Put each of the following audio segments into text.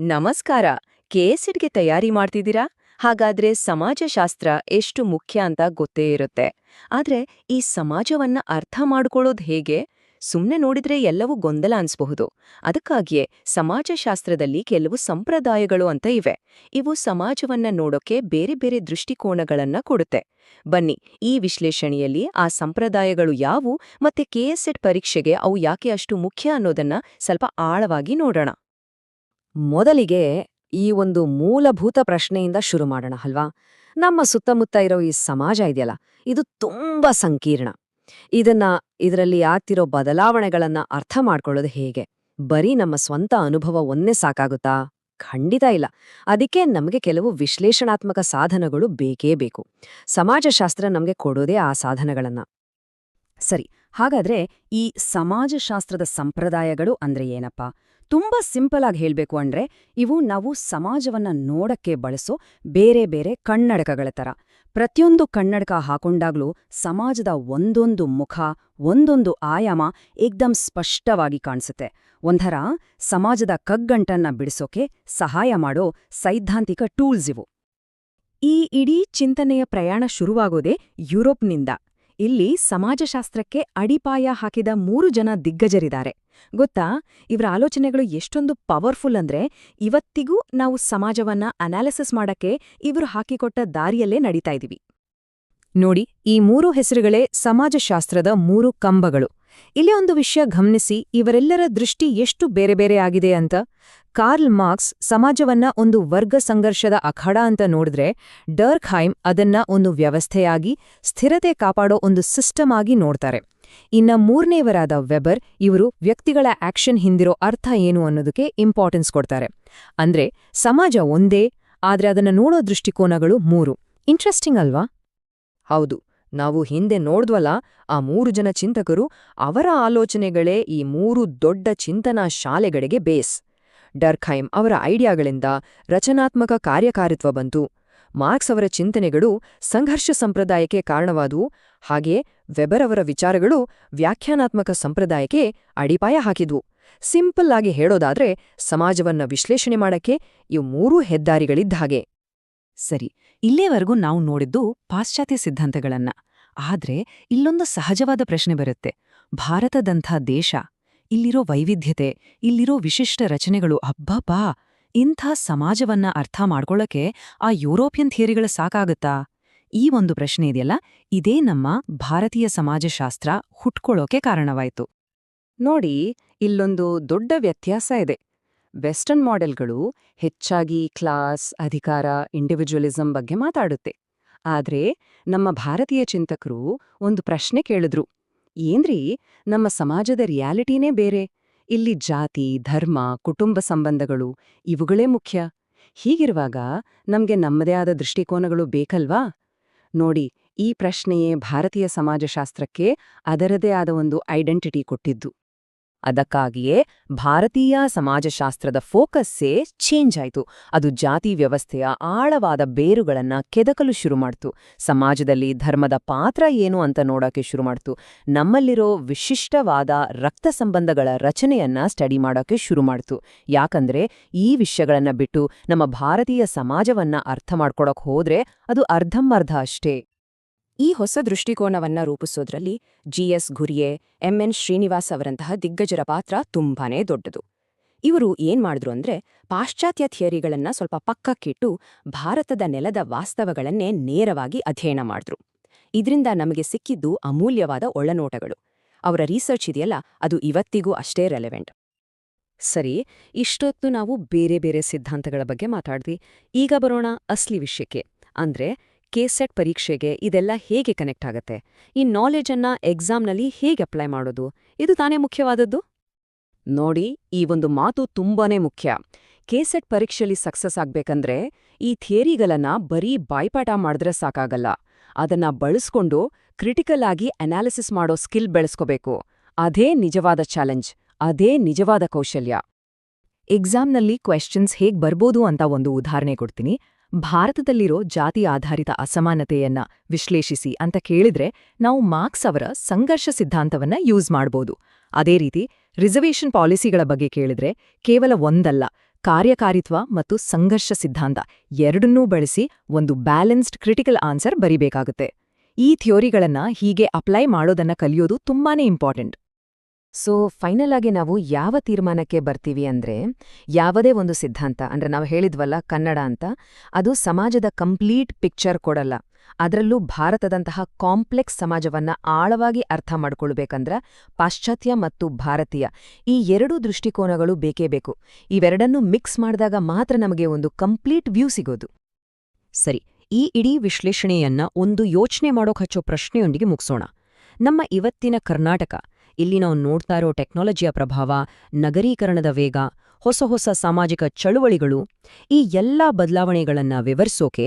ನಮಸ್ಕಾರ. ಕೆಎಸ್ಇಡ್ಗೆ ತಯಾರಿ ಮಾಡ್ತಿದ್ದೀರಾ? ಹಾಗಾದ್ರೆ ಸಮಾಜಶಾಸ್ತ್ರ ಎಷ್ಟು ಮುಖ್ಯ ಅಂತ ಗೊತ್ತೇ ಇರುತ್ತೆ. ಆದ್ರೆ ಈ ಸಮಾಜವನ್ನ ಅರ್ಥ ಮಾಡ್ಕೊಳ್ಳೋದು ಹೇಗೆ? ಸುಮ್ನೆ ನೋಡಿದ್ರೆ ಎಲ್ಲವೂ ಗೊಂದಲ ಅನ್ಸ್ಬಹುದು. ಅದಕ್ಕಾಗಿಯೇ ಸಮಾಜಶಾಸ್ತ್ರದಲ್ಲಿ ಕೆಲವು ಸಂಪ್ರದಾಯಗಳು ಅಂತ ಇವೆ. ಇವು ಸಮಾಜವನ್ನ ನೋಡೋಕೆ ಬೇರೆ ಬೇರೆ ದೃಷ್ಟಿಕೋನಗಳನ್ನ ಕೊಡುತ್ತೆ. ಬನ್ನಿ, ಈ ವಿಶ್ಲೇಷಣೆಯಲ್ಲಿ ಆ ಸಂಪ್ರದಾಯಗಳು ಯಾವು ಮತ್ತೆ ಕೆಎಸ್ಎಡ್ ಪರೀಕ್ಷೆಗೆ ಅವು ಯಾಕೆ ಅಷ್ಟು ಮುಖ್ಯ ಅನ್ನೋದನ್ನ ಸ್ವಲ್ಪ ಆಳವಾಗಿ ನೋಡೋಣ. ಮೊದಲಿಗೆ ಈ ಒಂದು ಮೂಲಭೂತ ಪ್ರಶ್ನೆಯಿಂದ ಶುರು ಮಾಡೋಣ, ಅಲ್ವಾ? ನಮ್ಮ ಸುತ್ತಮುತ್ತ ಇರೋ ಈ ಸಮಾಜ ಇದೆಯಲ್ಲ, ಇದು ತುಂಬಾ ಸಂಕೀರ್ಣ. ಇದನ್ನ, ಇದರಲ್ಲಿ ಆಗ್ತಿರೋ ಬದಲಾವಣೆಗಳನ್ನ ಅರ್ಥ ಮಾಡ್ಕೊಳ್ಳೋದು ಹೇಗೆ? ಬರೀ ನಮ್ಮ ಸ್ವಂತ ಅನುಭವ ಒಂದೇ ಸಾಕಾಗುತ್ತಾ? ಖಂಡಿತ ಇಲ್ಲ. ಅದಕ್ಕೆ ನಮಗೆ ಕೆಲವು ವಿಶ್ಲೇಷಣಾತ್ಮಕ ಸಾಧನಗಳು ಬೇಕೇ ಬೇಕು. ಸಮಾಜಶಾಸ್ತ್ರ ನಮಗೆ ಕೊಡೋದೇ ಆ ಸಾಧನಗಳನ್ನ. ಸರಿ ಹಾಗಾದ್ರೆ ಈ ಸಮಾಜಶಾಸ್ತ್ರದ ಸಂಪ್ರದಾಯಗಳು ಅಂದ್ರೆ ಏನಪ್ಪ? ತುಂಬಾ ಸಿಂಪಲ್ ಆಗಿ ಹೇಳ್ಬೇಕು ಅಂದ್ರೆ ಇವು ನಾವು ಸಮಾಜವನ್ನ ನೋಡಕ್ಕೆ ಬಳಸೋ ಬೇರೆ ಬೇರೆ ಕನ್ನಡಕಗಳ ತರ. ಪ್ರತಿಯೊಂದು ಕನ್ನಡಕ ಹಾಕೊಂಡಾಗ್ಲೂ ಸಮಾಜದ ಒಂದೊಂದು ಮುಖ, ಒಂದೊಂದು ಆಯಾಮ ಏಕ್ದಮ್ ಸ್ಪಷ್ಟವಾಗಿ ಕಾಣಿಸುತ್ತೆ. ಒಂಥರ ಸಮಾಜದ ಕಗ್ಗಂಟನ್ನ ಬಿಡಿಸೋಕೆ ಸಹಾಯ ಮಾಡೋ ಸೈದ್ಧಾಂತಿಕ ಟೂಲ್ಸ್ ಇವು. ಈ ಇಡೀ ಚಿಂತನೆಯ ಪ್ರಯಾಣ ಶುರುವಾಗೋದೇ ಯುರೋಪ್ನಿಂದ. ಇಲ್ಲಿ ಸಮಾಜಶಾಸ್ತ್ರಕ್ಕೆ ಅಡಿಪಾಯ ಹಾಕಿದ ಮೂರು ಜನ ದಿಗ್ಗಜರಿದ್ದಾರೆ. ಗೊತ್ತಾ? ಇವರ ಆಲೋಚನೆಗಳು ಎಷ್ಟೊಂದು ಪವರ್ಫುಲ್ ಅಂದ್ರೆ ಇವತ್ತಿಗೂ ನಾವು ಸಮಾಜವನ್ನ ಅನಾಲಿಸಿಸ್ ಮಾಡಕ್ಕೆ ಇವರು ಹಾಕಿಕೊಟ್ಟ ದಾರಿಯಲ್ಲೇ ನಡೀತಾ ಇದೀವಿ. ನೋಡಿ, ಈ ಮೂರು ಹೆಸರುಗಳೇ ಸಮಾಜಶಾಸ್ತ್ರದ ಮೂರು ಕಂಬಗಳು. ಇಲ್ಲಿ ಒಂದು ವಿಷಯ ಗಮನಿಸಿ, ಇವರೆಲ್ಲರ ದೃಷ್ಟಿ ಎಷ್ಟು ಬೇರೆ ಬೇರೆ ಆಗಿದೆ ಅಂತ? ಕಾರ್ಲ್ ಮಾರ್ಕ್ಸ್ ಸಮಾಜವನ್ನ ಒಂದು ವರ್ಗ ಸಂಘರ್ಷದ ಅಖಾಡ ಅಂತ ನೋಡಿದ್ರೆ ಡರ್ಕ್ಹೈಮ್ ಅದನ್ನ ಒಂದು ವ್ಯವಸ್ಥೆಯಾಗಿ, ಸ್ಥಿರತೆ ಕಾಪಾಡೋ ಒಂದು ಸಿಸ್ಟಮ್ ಆಗಿ ನೋಡ್ತಾರೆ. ಇನ್ನ ಮೂರನೇವರಾದ ವೆಬರ್ ಇವರು ವ್ಯಕ್ತಿಗಳ ಆಕ್ಷನ್ ಹಿಂದಿರೋ ಅರ್ಥ ಏನು ಅನ್ನೋದಕ್ಕೆ ಇಂಪಾರ್ಟೆನ್ಸ್ ಕೊಡ್ತಾರೆ. ಅಂದ್ರೆ ಸಮಾಜ ಒಂದೇ, ಆದ್ರೆ ಅದನ್ನ ನೋಡೋ ದೃಷ್ಟಿಕೋನಗಳು ಮೂರು. ಇಂಟ್ರೆಸ್ಟಿಂಗ್ ಅಲ್ವಾ? ಹೌದು, ನಾವು ಹಿಂದೆ ನೋಡ್ದ್ವಲ್ಲ, ಆ ಮೂರು ಜನ ಚಿಂತಕರು ಅವರ ಆಲೋಚನೆಗಳೇ ಈ ಮೂರು ದೊಡ್ಡ ಚಿಂತನಾ ಶಾಲೆಗಳಿಗೆ ಬೇಸ್. ಡರ್ಖೈಮ್ ಅವರ ಐಡಿಯಾಗಳಿಂದ ರಚನಾತ್ಮಕ ಕಾರ್ಯಕಾರಿತ್ವ ಬಂತು. ಮಾರ್ಕ್ಸ್ ಅವರ ಚಿಂತನೆಗಳು ಸಂಘರ್ಷ ಸಂಪ್ರದಾಯಕ್ಕೆ ಕಾರಣವಾದವು. ಹಾಗೆ ವೆಬರ್ ಅವರ ವಿಚಾರಗಳು ವ್ಯಾಖ್ಯಾನಾತ್ಮಕ ಸಂಪ್ರದಾಯಕ್ಕೆ ಅಡಿಪಾಯ ಹಾಕಿದ್ವು. ಸಿಂಪಲ್ ಆಗಿ ಹೇಳೋದಾದ್ರೆ ಸಮಾಜವನ್ನ ವಿಶ್ಲೇಷಣೆ ಮಾಡಕ್ಕೆ ಇವು ಮೂರೂ ಹೆದ್ದಾರಿಗಳಿದ್ದ ಹಾಗೆ. ಸರಿ ಇಲ್ಲೇವರೆಗೂ ನಾವು ನೋಡಿದ್ದು ಪಾಶ್ಚಾತ್ಯ ಸಿದ್ಧಾಂತಗಳನ್ನ. ಆದ್ರೆ ಇಲ್ಲೊಂದು ಸಹಜವಾದ ಪ್ರಶ್ನೆ ಬರುತ್ತೆ. ಭಾರತದಂಥ ದೇಶ ಇಲ್ಲಿರೋ ವೈವಿಧ್ಯತೆ, ಇಲ್ಲಿರೋ ವಿಶಿಷ್ಟ ರಚನೆಗಳು, ಅಬ್ಬಬ್ಬಾ! ಇಂಥ ಸಮಾಜವನ್ನ ಅರ್ಥ ಮಾಡ್ಕೊಳ್ಳಕ್ಕೆ ಆ ಯುರೋಪಿಯನ್ ಥಿಯರಿಗಳ ಸಾಕಾಗುತ್ತಾ? ಈ ಒಂದು ಪ್ರಶ್ನೆ ಇದೆಯಲ್ಲ? ಇದೇ ನಮ್ಮ ಭಾರತೀಯ ಸಮಾಜಶಾಸ್ತ್ರ ಹುಟ್ಕೊಳ್ಳೋಕೆ ಕಾರಣವಾಯಿತು. ನೋಡಿ, ಇಲ್ಲೊಂದು ದೊಡ್ಡ ವ್ಯತ್ಯಾಸ ಇದೆ. ವೆಸ್ಟರ್ನ್ ಮಾಡೆಲ್ಗಳು ಹೆಚ್ಚಾಗಿ ಕ್ಲಾಸ್, ಅಧಿಕಾರ, ಇಂಡಿವಿಜುವಲಿಸಂ ಬಗ್ಗೆ ಮಾತಾಡುತ್ತೆ. ಆದ್ರೆ ನಮ್ಮ ಭಾರತೀಯ ಚಿಂತಕರು ಒಂದು ಪ್ರಶ್ನೆ ಕೇಳಿದ್ರು. ಏನ್ರೀ? ನಮ್ಮ ಸಮಾಜದ ರಿಯಾಲಿಟಿನೇ ಬೇರೆ. ಇಲ್ಲಿ ಜಾತಿ, ಧರ್ಮ, ಕುಟುಂಬ ಸಂಬಂಧಗಳು ಇವುಗಳೇ ಮುಖ್ಯ. ಹೀಗಿರುವಾಗ ನಮ್ಗೆ ನಮ್ಮದೇ ಆದ ದೃಷ್ಟಿಕೋನಗಳು ಬೇಕಲ್ವಾ? ನೋಡಿ, ಈ ಪ್ರಶ್ನೆಯೇ ಭಾರತೀಯ ಸಮಾಜಶಾಸ್ತ್ರಕ್ಕೆ ಅದರದೇ ಆದ ಒಂದು ಐಡೆಂಟಿಟಿ ಕೊಟ್ಟಿದ್ದು. ಅದಕ್ಕಾಗಿಯೇ ಭಾರತೀಯ ಸಮಾಜಶಾಸ್ತ್ರದ ಫೋಕಸ್ಸೇ ಚೇಂಜ್ ಆಯಿತು. ಅದು ಜಾತಿ ವ್ಯವಸ್ಥೆಯ ಆಳವಾದ ಬೇರುಗಳನ್ನ ಕೆದಕಲು ಶುರು ಮಾಡ್ತು. ಸಮಾಜದಲ್ಲಿ ಧರ್ಮದ ಪಾತ್ರ ಏನು ಅಂತ ನೋಡೋಕೆ ಶುರು ಮಾಡ್ತು. ನಮ್ಮಲ್ಲಿರೋ ವಿಶಿಷ್ಟವಾದ ರಕ್ತ ಸಂಬಂಧಗಳ ರಚನೆಯನ್ನ ಸ್ಟಡಿ ಮಾಡೋಕೆ ಶುರು ಮಾಡ್ತು. ಯಾಕಂದ್ರೆ ಈ ವಿಷಯಗಳನ್ನ ಬಿಟ್ಟು ನಮ್ಮ ಭಾರತೀಯ ಸಮಾಜವನ್ನ ಅರ್ಥ ಮಾಡ್ಕೊಡಕ್ ಹೋದ್ರೆ ಅದು ಅರ್ಧಂಬರ್ಧ ಅಷ್ಟೇ. ಈ ಹೊಸ ದೃಷ್ಟಿಕೋನವನ್ನ ರೂಪಿಸೋದ್ರಲ್ಲಿ ಜಿಎಸ್ ಗುರಿಯೆ, ಎಂಎನ್ ಶ್ರೀನಿವಾಸ್ ಅವರಂತಹ ದಿಗ್ಗಜರ ಪಾತ್ರ ತುಂಬಾನೇ ದೊಡ್ಡದು. ಇವರು ಏನ್ ಮಾಡಿದ್ರು ಅಂದ್ರೆ ಪಾಶ್ಚಾತ್ಯ ಥಿಯರಿಗಳನ್ನ ಸ್ವಲ್ಪ ಪಕ್ಕಕ್ಕಿಟ್ಟು ಭಾರತದ ನೆಲದ ವಾಸ್ತವಗಳನ್ನೇ ನೇರವಾಗಿ ಅಧ್ಯಯನ ಮಾಡಿದ್ರು. ಇದರಿಂದ ನಮಗೆ ಸಿಕ್ಕಿದ್ದು ಅಮೂಲ್ಯವಾದ ಒಳನೋಟಗಳು. ಅವರ ರಿಸರ್ಚ್ ಇದೆಯಲ್ಲ, ಅದು ಇವತ್ತಿಗೂ ಅಷ್ಟೇ ರೆಲೆವೆಂಟ್ ಸರಿ, ಇಷ್ಟೊತ್ತು ನಾವು ಬೇರೆ ಬೇರೆ ಸಿದ್ಧಾಂತಗಳ ಬಗ್ಗೆ ಮಾತಾಡ್ವಿ ಈಗ ಬರೋಣ ಅಸ್ಲಿ ವಿಷಯಕ್ಕೆ. ಅಂದ್ರೆ ಕೆಸೆಟ್ ಪರೀಕ್ಷೆಗೆ ಇದೆಲ್ಲ ಹೇಗೆ ಕನೆಕ್ಟ್ ಆಗತ್ತೆ? ಈ ನಾಲೆಜನ್ನು ಎಕ್ಸಾಮ್ನಲ್ಲಿ ಹೇಗೆ ಅಪ್ಲೈ ಮಾಡೋದು? ಇದು ತಾನೇ ಮುಖ್ಯವಾದದ್ದು? ನೋಡಿ, ಈ ಒಂದು ಮಾತು ತುಂಬಾನೇ ಮುಖ್ಯ. ಕೇಸೆಟ್ ಪರೀಕ್ಷೆಯಲ್ಲಿ ಸಕ್ಸಸ್ ಆಗ್ಬೇಕಂದ್ರೆ ಈ ಥಿಯರಿಗಳನ್ನ ಬರೀ ಬಾಯ್ಪಾಠ ಮಾಡಿದ್ರೆ ಸಾಕಾಗಲ್ಲ. ಅದನ್ನ ಬಳಸ್ಕೊಂಡು ಕ್ರಿಟಿಕಲ್ ಆಗಿ ಅನಾಲಿಸಿಸ್ ಮಾಡೋ ಸ್ಕಿಲ್ ಬೆಳೆಸ್ಕೋಬೇಕು. ಅದೇ ನಿಜವಾದ ಚಾಲೆಂಜ್ ಅದೇ ನಿಜವಾದ ಕೌಶಲ್ಯ. ಎಕ್ಸಾಮ್ನಲ್ಲಿ ಕ್ವೆಶ್ಚನ್ಸ್ ಹೇಗ್ ಬರ್ಬೋದು ಅಂತ ಒಂದು ಉದಾಹರಣೆ ಕೊಡ್ತೀನಿ. ಭಾರತದಲ್ಲಿರೋ ಜಾತಿ ಆಧಾರಿತ ಅಸಮಾನತೆಯನ್ನ ವಿಶ್ಲೇಷಿಸಿ ಅಂತ ಕೇಳಿದ್ರೆ ನಾವು ಮಾರ್ಕ್ಸ್ ಅವರ ಸಂಘರ್ಷ ಸಿದ್ಧಾಂತವನ್ನ ಯೂಸ್ ಮಾಡ್ಬೋದು. ಅದೇ ರೀತಿ ರಿಸರ್ವೇಷನ್ ಪಾಲಿಸಿಗಳ ಬಗ್ಗೆ ಕೇಳಿದ್ರೆ ಕೇವಲ ಒಂದಲ್ಲ, ಕಾರ್ಯಕಾರಿತ್ವ ಮತ್ತು ಸಂಘರ್ಷ ಸಿದ್ಧಾಂತ ಎರಡನ್ನೂ ಬಳಸಿ ಒಂದು ಬ್ಯಾಲೆನ್ಸ್ಡ್ ಕ್ರಿಟಿಕಲ್ ಆನ್ಸರ್ ಬರಿಬೇಕಾಗುತ್ತೆ. ಈ ಥಿಯೋರಿಗಳನ್ನ ಹೀಗೆ ಅಪ್ಲೈ ಮಾಡೋದನ್ನ ಕಲಿಯೋದು ತುಂಬಾನೇ ಇಂಪಾರ್ಟೆಂಟ್. ಸೊ ಫೈನಲ್ ನಾವು ಯಾವ ತೀರ್ಮಾನಕ್ಕೆ ಬರ್ತೀವಿ ಅಂದ್ರೆ, ಯಾವುದೇ ಒಂದು ಸಿದ್ಧಾಂತ, ಅಂದ್ರೆ ನಾವು ಹೇಳಿದ್ವಲ್ಲ ಕನ್ನಡ ಅಂತ, ಅದು ಸಮಾಜದ ಕಂಪ್ಲೀಟ್ ಪಿಕ್ಚರ್ ಕೊಡಲ್ಲ. ಅದರಲ್ಲೂ ಭಾರತದಂತಹ ಕಾಂಪ್ಲೆಕ್ಸ್ ಸಮಾಜವನ್ನ ಆಳವಾಗಿ ಅರ್ಥ ಮಾಡ್ಕೊಳ್ಬೇಕಂದ್ರ ಪಾಶ್ಚಾತ್ಯ ಮತ್ತು ಭಾರತೀಯ ಈ ಎರಡೂ ದೃಷ್ಟಿಕೋನಗಳು ಬೇಕೇ ಬೇಕು. ಇವೆರಡನ್ನೂ ಮಿಕ್ಸ್ ಮಾಡಿದಾಗ ಮಾತ್ರ ನಮಗೆ ಒಂದು ಕಂಪ್ಲೀಟ್ ವ್ಯೂ ಸಿಗೋದು. ಸರಿ, ಈ ಇಡೀ ವಿಶ್ಲೇಷಣೆಯನ್ನ ಒಂದು ಯೋಚನೆ ಮಾಡೋಕ್ ಹಚ್ಚೋ ಪ್ರಶ್ನೆಯೊಂದಿಗೆ ಮುಗಿಸೋಣ. ನಮ್ಮ ಇವತ್ತಿನ ಕರ್ನಾಟಕ ಇಲ್ಲಿ ನಾವು ನೋಡ್ತಾ ಇರೋ ಟೆಕ್ನಾಲಜಿಯ ಪ್ರಭಾವ, ನಗರೀಕರಣದ ವೇಗ, ಹೊಸ ಹೊಸ ಸಾಮಾಜಿಕ ಚಳುವಳಿಗಳು, ಈ ಎಲ್ಲಾ ಬದಲಾವಣೆಗಳನ್ನು ವಿವರಿಸೋಕೆ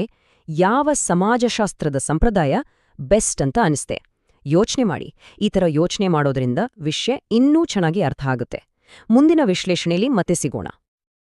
ಯಾವ ಸಮಾಜಶಾಸ್ತ್ರದ ಸಂಪ್ರದಾಯ ಬೆಸ್ಟ್ ಅಂತ ಅನಿಸ್ತೆ. ಯೋಚನೆ ಮಾಡಿ. ಈ ಥರ ಯೋಚನೆ ಮಾಡೋದ್ರಿಂದ ವಿಷಯ ಇನ್ನೂ ಚೆನ್ನಾಗಿ ಅರ್ಥ ಆಗುತ್ತೆ. ಮುಂದಿನ ವಿಶ್ಲೇಷಣೆಯಲ್ಲಿ ಮತ್ತೆ ಸಿಗೋಣ.